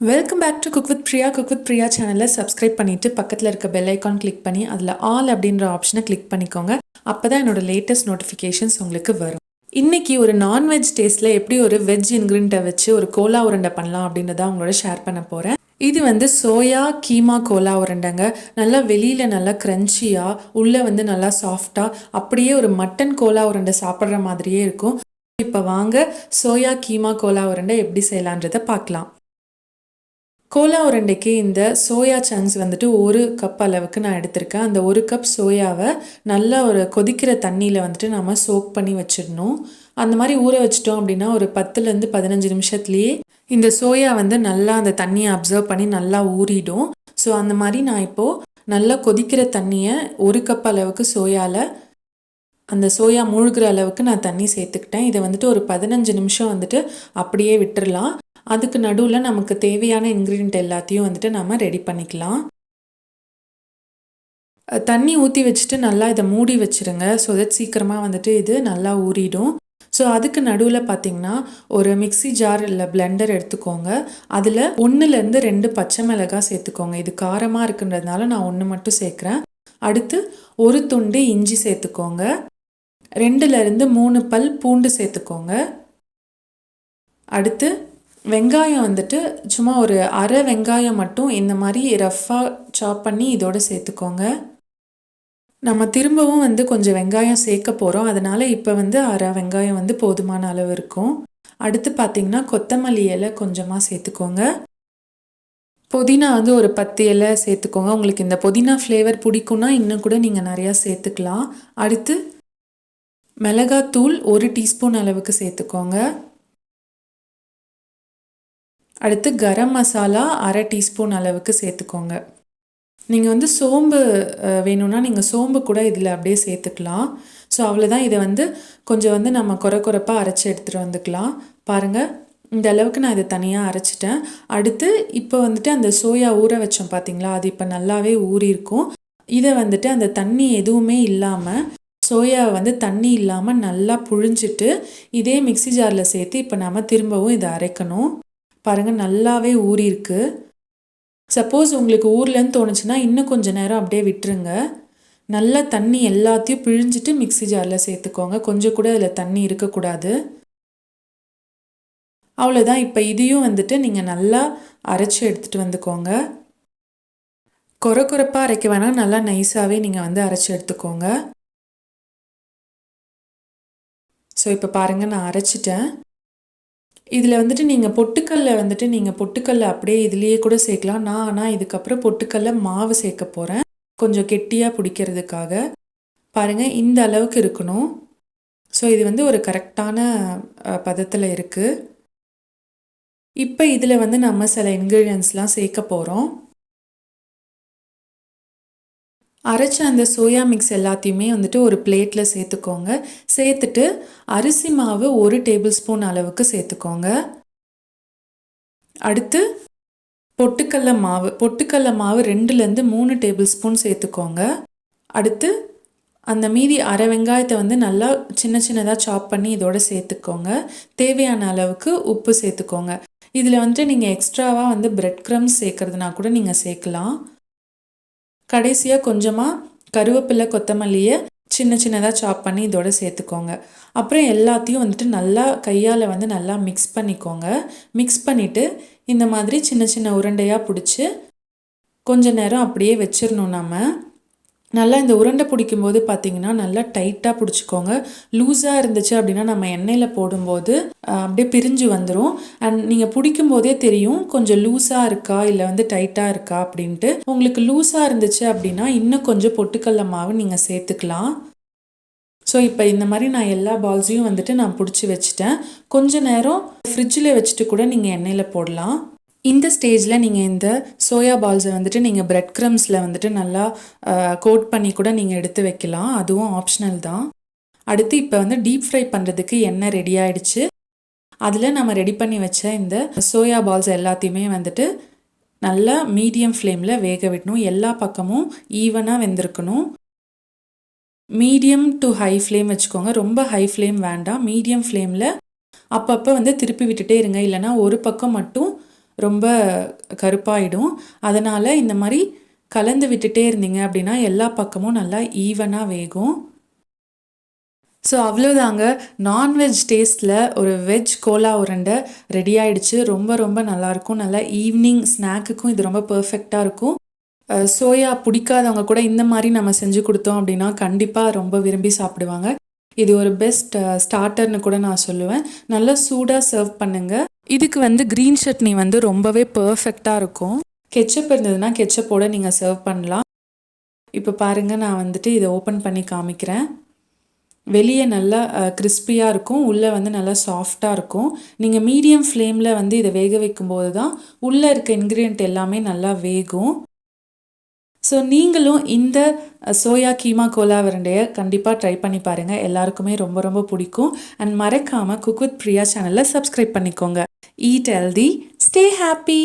Welcome back to cook with Priya cook with Priya சேனலை subscribe பண்ணிவிட்டு பக்கத்தில் இருக்க பெல் ஐக்கான் கிளிக் பண்ணி அதில் ஆல் அப்படின்ற ஆப்ஷனை கிளிக் பண்ணிக்கோங்க. அப்போ தான் என்னோட லேட்டஸ்ட் நோட்டிஃபிகேஷன்ஸ் உங்களுக்கு வரும். இன்னைக்கு ஒரு நான்வெஜ் டேஸ்ட்டில் எப்படி ஒரு வெஜ் இன்க்ரீடியண்ட்டை வச்சு ஒரு கோலா உருண்டை பண்ணலாம் அப்படின்றத உங்களோட ஷேர் பண்ண போகிறேன் இது வந்து சோயா கீமா கோலா உருண்டைங்க. நல்லா வெளியில் நல்லா க்ரன்ச்சியாக உள்ளே வந்து நல்லா சாஃப்டாக அப்படியே ஒரு மட்டன் கோலா உருண்டை சாப்பிட்ற மாதிரியே இருக்கும். இப்போ வாங்க சோயா கீமா கோலா உருண்டை எப்படி செய்யலான்றதை பார்க்கலாம். கோலா உருண்டைக்கு இந்த சோயா சங்க்ஸ் வந்துட்டு ஒரு கப் அளவுக்கு நான் எடுத்திருக்கேன். அந்த ஒரு கப் சோயாவை நல்லா ஒரு கொதிக்கிற தண்ணியில் வந்துட்டு நம்ம சோக் பண்ணி வச்சிடணும். அந்த மாதிரி ஊற வச்சிட்டோம் அப்படின்னா ஒரு பத்துலேருந்து பதினஞ்சு நிமிஷத்துலேயே இந்த சோயா வந்து நல்லா அந்த தண்ணியை அப்சர்வ் பண்ணி நல்லா ஊறிடும். ஸோ அந்த மாதிரி நான் இப்போது நல்லா கொதிக்கிற தண்ணியை ஒரு கப் அளவுக்கு சோயாவில் அந்த சோயா மூழ்கிற அளவுக்கு நான் தண்ணி சேர்த்துக்கிட்டேன். இதை வந்துட்டு ஒரு பதினஞ்சு நிமிஷம் வந்துட்டு அப்படியே விட்டுடலாம் அதுக்கு நடுவில் நமக்கு தேவையான இன்க்ரீடியன்ட் எல்லாத்தையும் வந்துட்டு நம்ம ரெடி பண்ணிக்கலாம். தண்ணி ஊற்றி வச்சுட்டு நல்லா இதை மூடி வச்சுருங்க. ஸோ தட் சீக்கிரமாக வந்துட்டு இது நல்லா ஊறிடும். ஸோ அதுக்கு நடுவில் பார்த்தீங்கன்னா ஒரு மிக்ஸி ஜார் இல்லை பிளெண்டர் எடுத்துக்கோங்க. அதில் ஒன்றுலேருந்து ரெண்டு பச்சை மிளகாய் சேர்த்துக்கோங்க. இது காரமாக இருக்குன்றதுனால நான் ஒன்று மட்டும் சேர்க்குறேன். அடுத்து ஒரு துண்டு இஞ்சி சேர்த்துக்கோங்க. ரெண்டுலேருந்து மூணு பல் பூண்டு சேர்த்துக்கோங்க. அடுத்து வெங்காயம் வந்துட்டு சும்மா ஒரு அரை வெங்காயம் மட்டும் இந்த மாதிரி ரஃப்பாக சாப் பண்ணி இதோட சேர்த்துக்கோங்க. நம்ம திரும்பவும் வந்து கொஞ்சம் வெங்காயம் சேர்க்க போகிறோம் அதனால் இப்போ வந்து அரை வெங்காயம் வந்து போதுமான அளவு இருக்கும். அடுத்து பார்த்திங்கன்னா கொத்தமல்லி இலை கொஞ்சமாக சேர்த்துக்கோங்க. புதினா வந்து ஒரு பத்து இலை சேர்த்துக்கோங்க. உங்களுக்கு இந்த புதினா ஃப்ளேவர் பிடிக்கும்னா இன்னும் கூட நீங்கள் நிறையா சேர்த்துக்கலாம். அடுத்து மிளகாத்தூள் ஒரு டீஸ்பூன் அளவுக்கு சேர்த்துக்கோங்க. அடுத்து கரம் மசாலா அரை டீஸ்பூன் அளவுக்கு சேர்த்துக்கோங்க. நீங்கள் வந்து சோம்பு வேணும்னா நீங்கள் சோம்பு கூட இதில் அப்படியே சேர்த்துக்கலாம். ஸோ அவ்வளோதான் இதை வந்து கொஞ்சம் வந்து நம்ம குறை குறைப்பாக அரைச்சி எடுத்துகிட்டு வந்துக்கலாம். பாருங்கள் இந்த அளவுக்கு நான் இதை தனியாக அரைச்சிட்டேன். அடுத்து இப்போ வந்துட்டு அந்த சோயா ஊற வச்சோம் பார்த்தீங்களா அது இப்போ நல்லாவே ஊறியிருக்கும். இதை வந்துட்டு அந்த தண்ணி எதுவுமே இல்லாமல் சோயாவை வந்து தண்ணி இல்லாமல் நல்லா புழிஞ்சிட்டு இதே மிக்ஸி ஜாரில் சேர்த்து இப்போ நம்ம திரும்பவும் இதை அரைக்கணும். பாருங்கள் நல்லாவே ஊறியிருக்கு. சப்போஸ் உங்களுக்கு ஊர்லன்னு தோணுச்சுன்னா இன்னும் கொஞ்சம் நேரம் அப்படியே விட்டுருங்க. நல்லா தண்ணி எல்லாத்தையும் பிழிஞ்சிட்டு மிக்ஸி ஜாரில் சேர்த்துக்கோங்க. கொஞ்சம் கூட அதில் தண்ணி இருக்கக்கூடாது. அவ்வளோதான் இப்போ இதையும் வந்துட்டு நீங்கள் நல்லா அரைச்சி எடுத்துகிட்டு வந்துக்கோங்க. கொர குறைப்பாக அரைக்க வேணாம். நல்லா நைஸாகவே நீங்கள் வந்து அரைச்சி எடுத்துக்கோங்க. ஸோ இப்போ பாருங்கள் நான் அரைச்சிட்டேன். இதில் வந்துட்டு நீங்கள் பொட்டுக்கல்ல வந்துட்டு நீங்கள் பொட்டுக்கல்ல அப்படியே இதுலேயே கூட சேர்க்கலாம். நான் ஆனால் இதுக்கப்புறம் பொட்டுக்கல்ல மாவு சேர்க்க போகிறேன் கொஞ்சம் கெட்டியாக பிடிக்கிறதுக்காக. பாருங்கள் இந்த அளவுக்கு இருக்கணும். ஸோ இது வந்து ஒரு கரெக்டான பதத்தில் இருக்குது இப்போ இதில் வந்து நம்ம சில இன்க்ரீடியன்ஸ்லாம் சேர்க்க போகிறோம் அரைச்ச அந்த சோயா மிக்ஸ் எல்லாத்தையுமே வந்துட்டு ஒரு பிளேட்டில் சேர்த்துக்கோங்க. சேர்த்துட்டு அரிசி மாவு ஒரு டேபிள் ஸ்பூன் அளவுக்கு சேர்த்துக்கோங்க. அடுத்து பொட்டுக்கடல மாவு பொட்டுக்கடல மாவு ரெண்டுலேருந்து மூணு டேபிள் ஸ்பூன் சேர்த்துக்கோங்க. அடுத்து அந்த மீதி அரை வெங்காயத்தை வந்து நல்லா சின்ன சின்னதாக சாப் பண்ணி இதோட சேர்த்துக்கோங்க. தேவையான அளவுக்கு உப்பு சேர்த்துக்கோங்க. இதில் வந்துட்டு நீங்கள் எக்ஸ்ட்ராவாக வந்து பிரெட் க்ரம்ஸ் சேர்க்குறதுனா கூட நீங்கள் சேர்க்கலாம். கடைசியாக கொஞ்சமாக கருவேப்பிலை கொத்தமல்லியை சின்ன சின்னதாக சாப் பண்ணி இதோட சேர்த்துக்கோங்க. அப்புறம் எல்லாத்தையும் வந்துட்டு நல்லா கையால் வந்து நல்லா மிக்ஸ் பண்ணிக்கோங்க. மிக்ஸ் பண்ணிவிட்டு இந்த மாதிரி சின்ன சின்ன உருண்டையாக பிடிச்சி கொஞ்ச நேரம் அப்படியே வச்சிடணும் நம்ம நல்லா இந்த உருண்டை பிடிக்கும்போது பார்த்தீங்கன்னா நல்லா டைட்டாக பிடிச்சிக்கோங்க. லூஸாக இருந்துச்சு அப்படின்னா நம்ம எண்ணெயில் போடும்போது அப்படியே பிரிஞ்சு வந்துடும் அண்ட் நீங்கள் பிடிக்கும் போதே தெரியும் கொஞ்சம் லூஸாக இருக்கா இல்லை வந்து டைட்டாக இருக்கா அப்படின்ட்டு. உங்களுக்கு லூஸாக இருந்துச்சு அப்படின்னா இன்னும் கொஞ்சம் பொட்டுக்கல்ல மாவு நீங்கள் சேர்த்துக்கலாம். ஸோ இப்போ இந்த மாதிரி நான் எல்லா பால்ஸையும் வந்துட்டு நான் பிடிச்சி வச்சுட்டேன். கொஞ்ச நேரம் ஃப்ரிட்ஜில் வச்சுட்டு கூட நீங்கள் எண்ணெயில் போடலாம். இந்த ஸ்டேஜில் நீங்கள் இந்த சோயா பால்ஸை வந்துட்டு நீங்கள் பிரெட் க்ரம்ஸில் வந்துட்டு நல்லா கோட் பண்ணி கூட நீங்கள் எடுத்து வைக்கலாம். அதுவும் ஆப்ஷனல் தான். அடுத்து இப்போ வந்து டீப் ஃப்ரை பண்ணுறதுக்கு எண்ணெய் ரெடி ஆயிடுச்சு. அதில் நம்ம ரெடி பண்ணி வச்ச இந்த சோயா பால்ஸ் எல்லாத்தையுமே வந்துட்டு நல்லா மீடியம் ஃப்ளேமில் வேக விடணும். எல்லா பக்கமும் ஈவனாக வெந்திருக்கணும். மீடியம் டு ஹை ஃப்ளேம் வச்சுக்கோங்க. ரொம்ப ஹை ஃப்ளேம் வேண்டாம். மீடியம் ஃப்ளேமில் அப்பப்போ வந்து திருப்பி விட்டுட்டே இருங்க. இல்லைன்னா ஒரு பக்கம் மட்டும் ரொம்ப கருப்பாயிடும். அதனால் இந்த மாதிரி கலந்து விட்டுட்டே இருந்தீங்க அப்படின்னா எல்லா பக்கமும் நல்லா ஈவனாக வேகும். ஸோ அவ்வளோதாங்க நான்வெஜ் டேஸ்ட்டில் ஒரு வெஜ் கோலா உருண்டை ரெடி ஆயிடுச்சு. ரொம்ப ரொம்ப நல்லாயிருக்கும் நல்லா ஈவினிங் ஸ்நாக்குக்கும் இது ரொம்ப பர்ஃபெக்டாக இருக்கும். சோயா பிடிக்காதவங்க கூட இந்த மாதிரி நம்ம செஞ்சு கொடுத்தோம் அப்படின்னா கண்டிப்பாக ரொம்ப விரும்பி சாப்பிடுவாங்க. இது ஒரு பெஸ்ட் ஸ்டார்டர்னு கூட நான் சொல்லுவேன். நல்லா சூடாக சர்வ் பண்ணுங்கள் இதுக்கு வந்து க்ரீன் சட்னி வந்து ரொம்பவே பர்ஃபெக்டாக இருக்கும். கெச்சப் இருந்ததுன்னா கெச்சப்போடு நீங்கள் சர்வ் பண்ணலாம். இப்போ பாருங்கள் நான் வந்துட்டு இதை ஓப்பன் பண்ணி காமிக்கிறேன். வெளியே நல்லா கிறிஸ்பியாக இருக்கும். உள்ளே வந்து நல்லா சாஃப்டாக இருக்கும். நீங்கள் மீடியம் ஃப்ளேமில் வந்து இதை வேக வைக்கும்போது தான் உள்ளே இருக்க இன்க்ரீடியன்ட் எல்லாமே நல்லா வேகும். ஸோ நீங்களும் இந்த சோயா கீமா கோலா விரண்டையை கண்டிப்பாக ட்ரை பண்ணி பாருங்கள் எல்லாருக்குமே ரொம்ப ரொம்ப பிடிக்கும். அண்ட் மறக்காமல் குக் வித் பிரியா சேனலில் சப்ஸ்கிரைப் பண்ணிக்கோங்க. Eat healthy stay happy